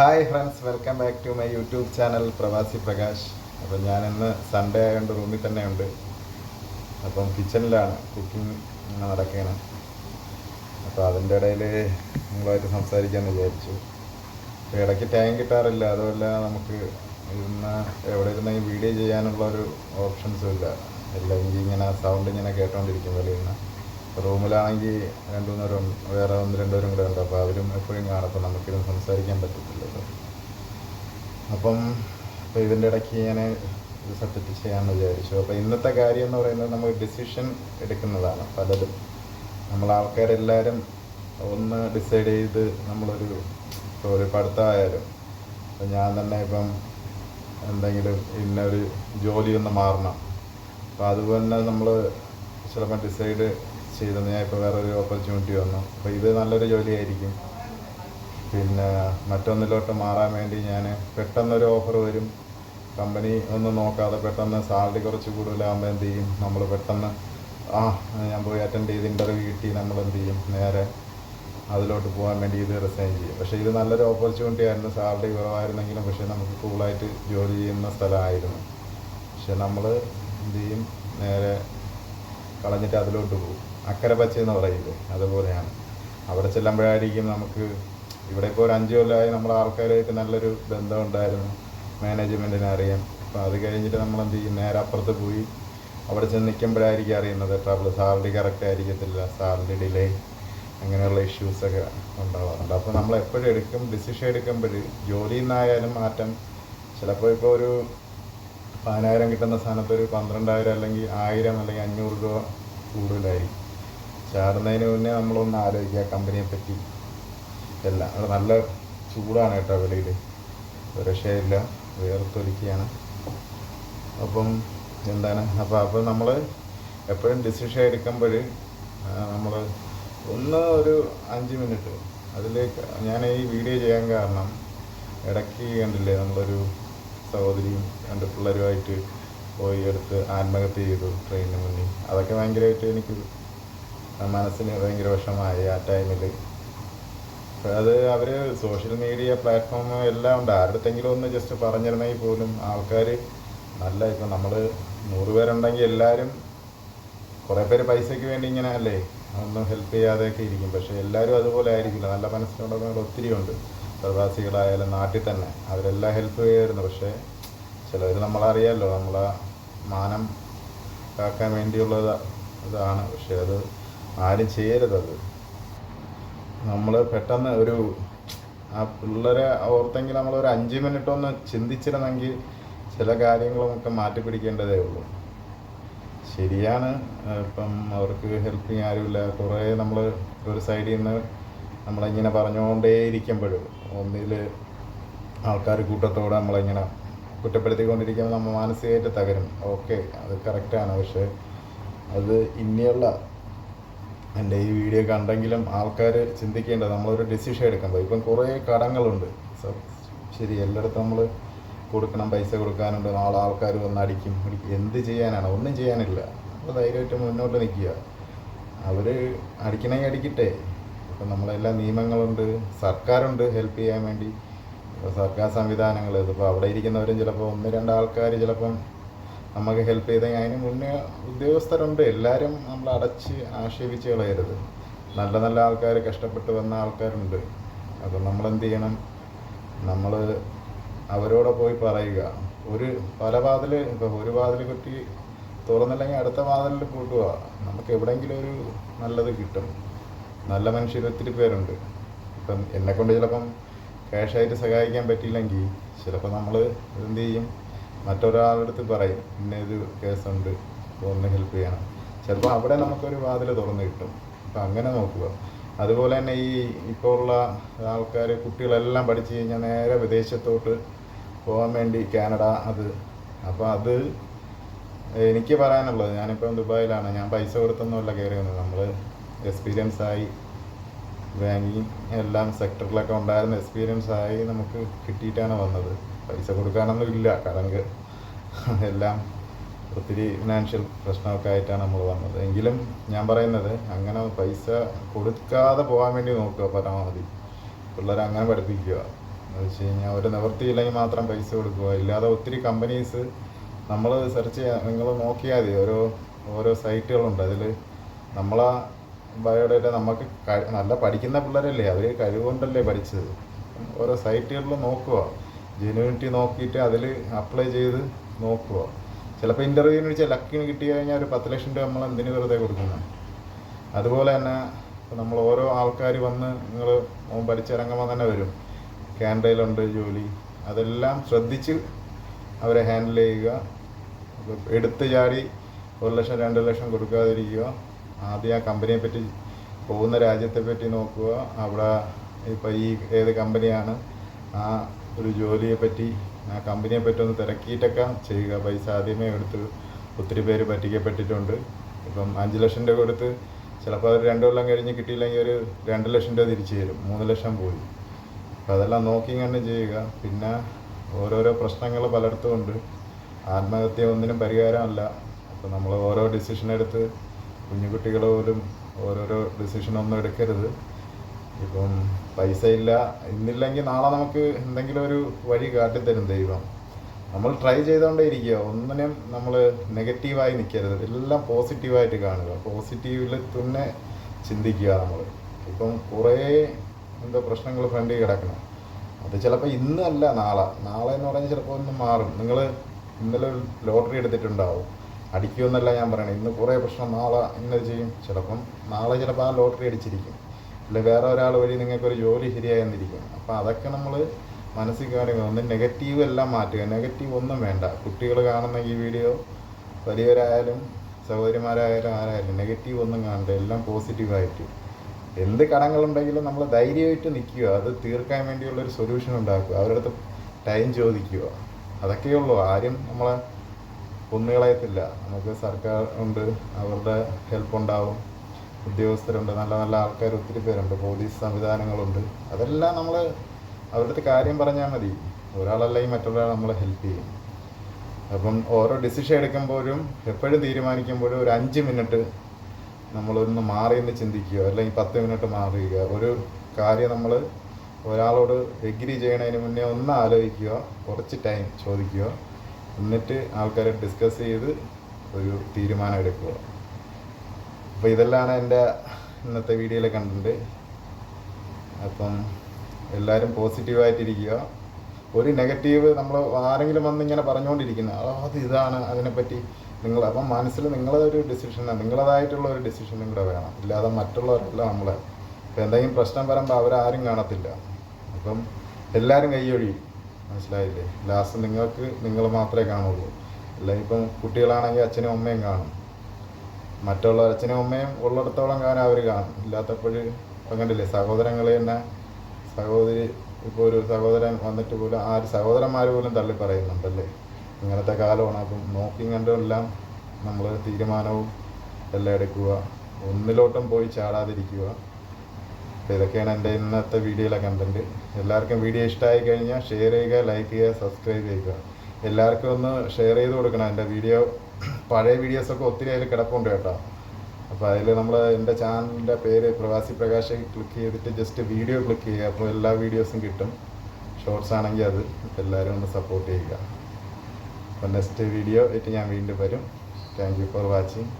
Hi friends welcome back to my YouTube channel Pravasi Prakash അപ്പോൾ ഞാനിന്ന് Sunday ആയതുകൊണ്ട് റൂമിൽ തന്നെ ഉണ്ട്. അപ്പം കിച്ചണിലാണ് കുക്കിംഗ് നടക്കുകയാണ് അപ്പോൾ അതിന്റെ ഇടയിൽ നിങ്ങളുമായിട്ട് സംസാരിക്കാമെന്ന് വിചാരിച്ചു. അപ്പോൾ ഇടയ്ക്ക് ടൈം കിട്ടാറില്ല. അതുമല്ല നമുക്ക് ഇരുന്ന് എവിടെ ഇരുന്ന് ഈ വീഡിയോ ചെയ്യാനുള്ള ഒരു ഓപ്ഷൻസും ഇല്ല. അല്ലെങ്കിൽ ഇങ്ങനെ സൗണ്ട് ഇങ്ങനെ കേട്ടോണ്ടിരിക്കും നിന്ന് റൂമിലാണെങ്കിൽ രണ്ടു മൂന്നേരം വേറെ ഒന്ന് രണ്ടുപേരും കൂടെ ഉണ്ട്. അപ്പോൾ അവരും എപ്പോഴും കാണും അപ്പോൾ നമുക്കിതും സംസാരിക്കാൻ പറ്റത്തില്ലല്ലോ അപ്പം അപ്പോൾ ഇതിന്റെ ഇടയ്ക്ക് ഞാൻ ഇത് സബ്ജക്റ്റ് ചെയ്യാമെന്ന് വിചാരിച്ചു. അപ്പോൾ ഇന്നത്തെ കാര്യം എന്ന് പറയുന്നത് നമ്മൾ ഡിസിഷൻ എടുക്കുന്നതാണ്. പലതും നമ്മൾ ആൾക്കാരെല്ലാവരും ഒന്ന് ഡിസൈഡ് ചെയ്ത് നമ്മളൊരു ഇപ്പോൾ ഒരു പഠിത്തമായാലും ഇപ്പം ഞാൻ തന്നെ ഇപ്പം എന്തെങ്കിലും ഇന്നൊരു ജോലി ഒന്ന് മാറണം. അപ്പോൾ അതുപോലെ നമ്മൾ ചിലപ്പോൾ ഡിസൈഡ് ചെയ്തത് ഞാൻ ഇപ്പോൾ വേറൊരു ഓപ്പർച്യൂണിറ്റി വന്നു. അപ്പോൾ ഇത് നല്ലൊരു ജോലിയായിരിക്കും. പിന്നെ മറ്റൊന്നിലോട്ട് മാറാൻ വേണ്ടി ഞാൻ പെട്ടെന്നൊരു ഓഫർ വരും. കമ്പനി ഒന്നും നോക്കാതെ പെട്ടെന്ന് സാലറി കുറച്ച് കൂടുതലാകുമ്പോൾ എന്ത് ചെയ്യും? നമ്മൾ പെട്ടെന്ന് ആ ഞാൻ പോയി അറ്റൻഡ് ചെയ്ത് ഇന്റർവ്യൂ കിട്ടി നമ്മൾ എന്ത് ചെയ്യും? നേരെ അതിലോട്ട് പോകാൻ വേണ്ടി ഇത് റിസൈൻ ചെയ്യും. പക്ഷേ ഇത് നല്ലൊരു ഓപ്പർച്യൂണിറ്റി ആയിരുന്നു. സാലറി കുറവായിരുന്നെങ്കിലും പക്ഷേ നമുക്ക് കൂളായിട്ട് ജോലി ചെയ്യുന്ന സ്ഥലമായിരുന്നു. പക്ഷെ നമ്മൾ എന്ത് ചെയ്യും? നേരെ കളഞ്ഞിട്ട് അതിലോട്ട് പോകും. അക്കരെ പച്ച എന്ന് പറയില്ലേ അതുപോലെയാണ്. അവിടെ ചെല്ലുമ്പോഴായിരിക്കും നമുക്ക് ഇവിടെ ഇപ്പോൾ ഒരു അഞ്ച് കൊല്ലമായി നമ്മൾ ആൾക്കാരുമായിട്ട് നല്ലൊരു ബന്ധം ഉണ്ടായിരുന്നു. മാനേജ്മെന്റിനെ അറിയാം അപ്പോൾ അത് കഴിഞ്ഞിട്ട് നമ്മൾ എന്ത് ചെയ്യും? നേരെ അപ്പുറത്ത് പോയി അവിടെ ചെന്ന് നിൽക്കുമ്പോഴായിരിക്കും അറിയുന്നത് ട്രബിൾ സാലറി കറക്റ്റ് ആയിരിക്കത്തില്ല. സാലറി ഡിലേ അങ്ങനെയുള്ള ഇഷ്യൂസൊക്കെ ഉണ്ടാവാറുണ്ട്. അപ്പോൾ നമ്മൾ എപ്പോഴും എടുക്കും ഡിസിഷൻ എടുക്കുമ്പോൾ ജോലിയിൽ നിന്നായാലും മാറ്റം. ചിലപ്പോൾ ഇപ്പോൾ ഒരു പതിനായിരം കിട്ടുന്ന സ്ഥാനത്ത് ഒരു പന്ത്രണ്ടായിരം അല്ലെങ്കിൽ ആയിരം അല്ലെങ്കിൽ അഞ്ഞൂറ് രൂപ കൂടുതലായിരിക്കും. ചാടുന്നതിന് മുന്നേ നമ്മളൊന്ന് ആലോചിക്കുക കമ്പനിയെ പറ്റി എല്ലാം അത് നല്ല ചൂടാണ് കേട്ടോ വെളിയിൽ രക്ഷയില്ല വേർത്തൊലിക്കുകയാണ്. അപ്പം എന്താണ്? അപ്പോൾ അപ്പോൾ നമ്മൾ എപ്പോഴും ഡിസിഷൻ എടുക്കുമ്പോൾ നമ്മൾ ഒന്ന് ഒരു അഞ്ച് മിനിറ്റ് അതിലേക്ക് ഞാൻ ഈ വീഡിയോ ചെയ്യാൻ കാരണം ഇടയ്ക്ക് കണ്ടില്ലേ നമ്മളൊരു സഹോദരിയും രണ്ട് പിള്ളേരുമായിട്ട് പോയി എടുത്ത് ആത്മഹത്യ ചെയ്തു ട്രെയിനിന് മുന്നിൽ. അതൊക്കെ ഭയങ്കരമായിട്ട് എനിക്ക് മനസ്സിന് ഭയങ്കര വിഷമായി ആ ടൈമിൽ അത് അവർ സോഷ്യൽ മീഡിയ പ്ലാറ്റ്ഫോം എല്ലാം ഉണ്ട്. ആരുടെത്തെങ്കിലും ഒന്ന് ജസ്റ്റ് പറഞ്ഞിരുന്നെങ്കിൽ പോലും ആൾക്കാർ നല്ല ഇപ്പം നമ്മൾ നൂറ് പേരുണ്ടെങ്കിൽ എല്ലാവരും കുറേ പേര് പൈസയ്ക്ക് വേണ്ടി ഇങ്ങനെ അല്ലേ? ഒന്നും ഹെൽപ്പ് ചെയ്യാതെയൊക്കെ ഇരിക്കും. പക്ഷേ എല്ലാവരും അതുപോലെ ആയിരിക്കില്ല. നല്ല മനസ്സിലുള്ളവർ ഒത്തിരി ഉണ്ട്. പ്രവാസികളായാലും നാട്ടിൽ തന്നെ. അവരെല്ലാം ഹെൽപ്പ് ചെയ്യുമായിരുന്നു. പക്ഷേ ചിലവർ നമ്മളറിയാമല്ലോ നമ്മളെ മാനം കാക്കാൻ വേണ്ടിയുള്ളത് ഇതാണ്. പക്ഷേ അത് ആരും ചെയ്യരുതത്. നമ്മൾ പെട്ടെന്ന് ഒരു ആ പിള്ളേരെ ഓർത്തെങ്കിൽ നമ്മൾ ഒരു അഞ്ച് മിനിറ്റ് ഒന്ന് ചിന്തിച്ചിരുന്നെങ്കിൽ ചില കാര്യങ്ങളുമൊക്കെ മാറ്റി പിടിക്കേണ്ടതേ ഉള്ളൂ. ശരിയാണ് ഇപ്പം അവർക്ക് ഹെൽപ്പ് ചെയ്യാൻ ആരുമില്ല. കുറേ നമ്മൾ ഒരു സൈഡിൽ നിന്ന് നമ്മളിങ്ങനെ പറഞ്ഞുകൊണ്ടേ ഇരിക്കുമ്പോഴും ഒന്നിൽ ആൾക്കാർ കൂട്ടത്തോടെ നമ്മളിങ്ങനെ കുറ്റപ്പെടുത്തിക്കൊണ്ടിരിക്കുമ്പോൾ നമ്മൾ മാനസികമായിട്ട് തകരും. ഓക്കെ അത് കറക്റ്റാണ് പക്ഷേ അത് ഇനിയുള്ള എന്റെ ഈ വീഡിയോ കണ്ടെങ്കിലും ആൾക്കാർ ചിന്തിക്കേണ്ടത് നമ്മളൊരു ഡിസിഷൻ എടുക്കുമ്പോൾ. ഇപ്പം കുറേ കടങ്ങളുണ്ട്. ശരി എല്ലായിടത്തും നമ്മൾ കൊടുക്കണം പൈസ കൊടുക്കാനുണ്ട്. നാളെ ആൾക്കാർ വന്ന് അടിക്കും. എന്ത് ചെയ്യാനാണ്? ഒന്നും ചെയ്യാനില്ല. നമ്മൾ ധൈര്യമായിട്ട് മുന്നോട്ട് നിൽക്കുക. അവർ അടിക്കണമെങ്കിൽ അടിക്കട്ടെ. ഇപ്പം നമ്മളെല്ലാ നിയമങ്ങളുണ്ട്. സർക്കാരുണ്ട് ഹെൽപ്പ് ചെയ്യാൻ വേണ്ടി. സർക്കാർ സംവിധാനങ്ങൾ. ഇതിപ്പോൾ അവിടെ ഇരിക്കുന്നവരും ചിലപ്പോൾ ഒന്ന് രണ്ട് ആൾക്കാർ ചിലപ്പം നമുക്ക് ഹെൽപ്പ് ചെയ്ത അതിന് മുന്നേ ഉദ്യോഗസ്ഥരുണ്ട്. എല്ലാവരും നമ്മൾ അടച്ച് ആക്ഷേപിച്ച് കളയരുത്. നല്ല നല്ല ആൾക്കാർ കഷ്ടപ്പെട്ട് വന്ന ആൾക്കാരുണ്ട്. അപ്പം നമ്മൾ എന്ത് ചെയ്യണം നമ്മൾ അവരോട് പോയി പറയുക. ഒരു പല വാതിൽ ഇപ്പോൾ ഒരു വാതിൽ കുറ്റി തുറന്നില്ലെങ്കിൽ അടുത്ത വാതിലിൽ കൂട്ടുക നമുക്ക് എവിടെയെങ്കിലും ഒരു നല്ലത് കിട്ടും. നല്ല മനുഷ്യർ ഒത്തിരി പേരുണ്ട്. ഇപ്പം എന്നെക്കൊണ്ട് ചിലപ്പം ക്യാഷായിട്ട് സഹായിക്കാൻ പറ്റിയില്ലെങ്കിൽ ചിലപ്പോൾ നമ്മൾ എന്ത് ചെയ്യും? മറ്റൊരാളുടെ അടുത്ത് പറയും ഇന്ന ഒരു കേസുണ്ട് ഒന്ന് ഹെൽപ്പ് ചെയ്യണം. ചിലപ്പോൾ അവിടെ നമുക്കൊരു വാതിൽ തുറന്ന് കിട്ടും. അപ്പം അങ്ങനെ നോക്കുക. അതുപോലെ തന്നെ ഈ ഇപ്പോൾ ഉള്ള ആൾക്കാർ കുട്ടികളെല്ലാം പഠിച്ചു കഴിഞ്ഞാൽ നേരെ വിദേശത്തോട്ട് പോകാൻ വേണ്ടി കാനഡ അത്. അപ്പോൾ അത് എനിക്ക് പറയാനുള്ളത് ഞാനിപ്പം ദുബായിലാണ്. ഞാൻ പൈസ കൊടുത്തൊന്നുമല്ല കയറി വന്നത് നമ്മൾ എക്സ്പീരിയൻസ് ആയി. ബാങ്കിങ് എല്ലാം സെക്ടറിലൊക്കെ ഉണ്ടായിരുന്ന എക്സ്പീരിയൻസ് ആയി നമുക്ക് കിട്ടിയിട്ടാണ് വന്നത്. പൈസ കൊടുക്കാനൊന്നും ഇല്ല കാരണം എല്ലാം ഒത്തിരി ഫിനാൻഷ്യൽ പ്രശ്നമൊക്കെ ആയിട്ടാണ് നമ്മൾ വന്നത്. എങ്കിലും ഞാൻ പറയുന്നത് അങ്ങനെ പൈസ കൊടുക്കാതെ പോകാൻ വേണ്ടി നോക്കുക പരമാവധി. പിള്ളേരെ അങ്ങനെ പഠിപ്പിക്കുക. എന്ന് വെച്ച് കഴിഞ്ഞാൽ ഒരു നിവൃത്തിയില്ലെങ്കിൽ മാത്രം പൈസ കൊടുക്കുക. ഇല്ലാതെ ഒത്തിരി കമ്പനീസ് നമ്മൾ സെർച്ച് ചെയ്യാൻ നിങ്ങൾ നോക്കിയാൽ മതി. ഓരോ ഓരോ സൈറ്റുകളുണ്ട് അതിൽ നമ്മളെ ബയോഡേറ്റ നമുക്ക് നല്ല പഠിക്കുന്ന പിള്ളേരല്ലേ? അവർ കഴിവുകൊണ്ടല്ലേ പഠിച്ചത്. ഓരോ സൈറ്റുകളിൽ നോക്കുക. ജെന്യൂനിറ്റി നോക്കിയിട്ട് അതിൽ അപ്ലൈ ചെയ്ത് നോക്കുക. ചിലപ്പോൾ ഇന്റർവ്യൂവിന് വെച്ചാൽ ലക്കിന് കിട്ടി കഴിഞ്ഞാൽ ഒരു പത്ത് ലക്ഷം രൂപ നമ്മൾ എന്തിനു വെറുതെ കൊടുക്കുന്നത് അതുപോലെ തന്നെ നമ്മൾ ഓരോ ആൾക്കാർ വന്ന് നിങ്ങൾ പഠിച്ചിറങ്ങുമ്പോൾ തന്നെ വരും. ക്യാൻഡയിലുണ്ട് ജോലി. അതെല്ലാം ശ്രദ്ധിച്ച് അവരെ ഹാൻഡിൽ ചെയ്യുക. എടുത്ത് ചാടി ഒരു ലക്ഷം രണ്ട് ലക്ഷം കൊടുക്കാതിരിക്കുക. ആദ്യം ആ കമ്പനിയെ പറ്റി പോകുന്ന രാജ്യത്തെ പറ്റി നോക്കുക. അവിടെ ഇപ്പോൾ ഈ ഏത് കമ്പനിയാണ് ആ ഒരു ജോലിയെ പറ്റി ആ കമ്പനിയെ പറ്റി ഒന്ന് തിരക്കിയിട്ടൊക്കെ ചെയ്യുക. പൈസ ആദ്യമേ എടുത്ത് ഒത്തിരി പേര് പറ്റിക്കപ്പെട്ടിട്ടുണ്ട്. ഇപ്പം അഞ്ച് ലക്ഷം രൂപ കൊടുത്ത് ചിലപ്പോൾ അവർ രണ്ട് കൊല്ലം കഴിഞ്ഞ് കിട്ടിയില്ലെങ്കിൽ ഒരു രണ്ട് ലക്ഷം രൂപ തിരിച്ചു തരും. മൂന്ന് ലക്ഷം പോയി. അപ്പോൾ അതെല്ലാം നോക്കി കണ്ട് ചെയ്യുക. പിന്നെ ഓരോരോ പ്രശ്നങ്ങൾ പലയിടത്തും ഉണ്ട്. ആത്മഹത്യ ഒന്നിനും പരിഹാരമല്ല. അപ്പോൾ നമ്മൾ ഓരോ ഡിസിഷൻ എടുത്ത് കുഞ്ഞു കുഞ്ഞുകുട്ടികൾ പോലും ഓരോരോ ഡിസിഷൻ ഒന്നും എടുക്കരുത്. ഇപ്പം പൈസ ഇല്ല ഇന്നില്ലെങ്കിൽ നാളെ നമുക്ക് എന്തെങ്കിലും ഒരു വഴി കാട്ടിത്തരും ദൈവം. നമ്മൾ ട്രൈ ചെയ്തുകൊണ്ടേ ഇരിക്കുക. ഒന്നിനും നമ്മൾ നെഗറ്റീവായി നിൽക്കരുത്. എല്ലാം പോസിറ്റീവായിട്ട് കാണുക. പോസിറ്റീവിൽ തന്നെ ചിന്തിക്കുക നമ്മൾ. ഇപ്പം കുറേ എന്താ പ്രശ്നങ്ങൾ ഫ്രണ്ടിൽ കിടക്കണം. അത് ചിലപ്പോൾ ഇന്നല്ല നാളെ. നാളെ എന്ന് പറഞ്ഞാൽ ചിലപ്പോൾ ഒന്ന് മാറും. നിങ്ങൾ ഇന്നലെ ലോട്ടറി എടുത്തിട്ടുണ്ടാവും. അടിക്കുമെന്നല്ല ഞാൻ പറയണേ. ഇന്ന് കുറേ പ്രശ്നം നാളെ ഇന്നത് ചെയ്യും. ചിലപ്പം നാളെ ചിലപ്പോൾ ആ ലോട്ടറി അടിച്ചിരിക്കും. അല്ലെ വേറെ ഒരാൾ വഴി നിങ്ങൾക്ക് ഒരു ജോലി ശരിയായെന്നിരിക്കും അപ്പോൾ അതൊക്കെ നമ്മൾ മനസ്സിൽ കാണുക ഒന്ന് നെഗറ്റീവ് എല്ലാം മാറ്റുക. നെഗറ്റീവ് ഒന്നും വേണ്ട. കുട്ടികൾ കാണുന്ന ഈ വീഡിയോ വലിയവരായാലും സഹോദരിമാരായാലും ആരായാലും നെഗറ്റീവ് ഒന്നും കാണണ്ട. എല്ലാം പോസിറ്റീവായിട്ട് എന്ത് കടങ്ങളുണ്ടെങ്കിലും നമ്മൾ ധൈര്യമായിട്ട് നിൽക്കുക. അത് തീർക്കാൻ വേണ്ടിയുള്ള ഒരു സൊല്യൂഷൻ ഉണ്ടാക്കുക. അവരുടെ അടുത്ത് ടൈം ചോദിക്കുക. അതൊക്കെയേ ഉള്ളൂ. ആരും നമ്മളെ ഒന്നുകളയത്തില്ല നമുക്ക് സർക്കാർ ഉണ്ട്. അവരുടെ ഹെൽപ്പ് ഉണ്ടാവും. ഉദ്യോഗസ്ഥരുണ്ട് നല്ല നല്ല ആൾക്കാർ ഒത്തിരി പേരുണ്ട് പോലീസ് സംവിധാനങ്ങളുണ്ട്. അതെല്ലാം നമ്മൾ അവരുടെ കാര്യം പറഞ്ഞാൽ മതി. ഒരാളല്ലെങ്കിൽ മറ്റൊരാൾ നമ്മൾ ഹെൽപ്പ് ചെയ്യും. അപ്പം ഓരോ ഡിസിഷൻ എടുക്കുമ്പോഴും എപ്പോഴും തീരുമാനിക്കുമ്പോഴും ഒരു അഞ്ച് മിനിറ്റ് നമ്മളൊന്ന് മാറി എന്ന് ചിന്തിക്കുക അല്ലെങ്കിൽ പത്ത് മിനിറ്റ് മാറിയുക ഒരു കാര്യം നമ്മൾ ഒരാളോട് എഗ്രി ചെയ്യണതിന് മുന്നേ ഒന്ന് ആലോചിക്കുക കുറച്ച് ടൈം ചോദിക്കുക. എന്നിട്ട് ആൾക്കാരെ ഡിസ്കസ് ചെയ്ത് ഒരു തീരുമാനം എടുക്കുക. അപ്പോൾ ഇതെല്ലാം എന്റെ ഇന്നത്തെ വീഡിയോയിൽ കണ്ടിട്ടുണ്ട് അപ്പം എല്ലാവരും പോസിറ്റീവായിട്ടിരിക്കുക. ഒരു നെഗറ്റീവ് നമ്മൾ ആരെങ്കിലും വന്ന് ഇങ്ങനെ പറഞ്ഞുകൊണ്ടിരിക്കുന്ന അതാത് അത് ഇതാണ് അതിനെപ്പറ്റി നിങ്ങൾ അപ്പം മനസ്സിൽ നിങ്ങളതൊരു ഡിസിഷനാണ് നിങ്ങളതായിട്ടുള്ള ഒരു ഡിസിഷനും കൂടെ വേണം. ഇല്ലാതെ മറ്റുള്ളവരല്ല നമ്മൾ ഇപ്പം എന്തെങ്കിലും പ്രശ്നം വരുമ്പോൾ അവരാരും കാണത്തില്ല. അപ്പം എല്ലാവരും കൈയൊഴി മനസ്സിലായില്ലേ? ലാസ്റ്റ് നിങ്ങൾക്ക് നിങ്ങൾ മാത്രമേ കാണുള്ളൂ. അല്ലെങ്കിൽ ഇപ്പം കുട്ടികളാണെങ്കിൽ അച്ഛനും അമ്മയും കാണും. മറ്റുള്ള അച്ഛനും അമ്മയും ഉള്ളിടത്തോളം കാലം അവർ കാണും. ഇല്ലാത്തപ്പോൾ ഇപ്പം കണ്ടില്ലേ സഹോദരങ്ങൾ തന്നെ സഹോദരി ഇപ്പോൾ ഒരു സഹോദരൻ വന്നിട്ട് പോലും ആ സഹോദരന്മാർ പോലും തള്ളി പറയുന്നുണ്ടല്ലേ? ഇങ്ങനത്തെ കാലമാണ്. അപ്പം നോക്കി കണ്ടെല്ലാം നമ്മൾ തീരുമാനവും എല്ലാം എടുക്കുക. ഒന്നിലോട്ടും പോയി ചാടാതിരിക്കുക. അപ്പോൾ ഇതൊക്കെയാണ് എന്റെ ഇന്നത്തെ വീഡിയോയിലെ കണ്ടന്റ് എല്ലാവർക്കും വീഡിയോ ഇഷ്ടമായി കഴിഞ്ഞാൽ ഷെയർ ചെയ്യുക ലൈക്ക് ചെയ്യുക സബ്സ്ക്രൈബ് ചെയ്യുക. എല്ലാവർക്കും ഒന്ന് ഷെയർ ചെയ്ത് കൊടുക്കണം എന്റെ വീഡിയോ. പഴയ വീഡിയോസൊക്കെ ഒത്തിരി അതിൽ കിടപ്പുണ്ട് കേട്ടോ. അപ്പോൾ അതിൽ നമ്മൾ എന്റെ ചാനലിന്റെ പേര് പ്രവാസി പ്രകാശ് ക്ലിക്ക് ചെയ്തിട്ട് ജസ്റ്റ് വീഡിയോ ക്ലിക്ക് ചെയ്യുക. അപ്പോൾ എല്ലാ വീഡിയോസും കിട്ടും. ഷോർട്സ് ആണെങ്കിൽ അത്. എല്ലാവരും ഒന്ന് സപ്പോർട്ട് ചെയ്യുക. അപ്പോൾ നെക്സ്റ്റ് വീഡിയോ ആയിട്ട് ഞാൻ വീണ്ടും വരും. Thank you for watching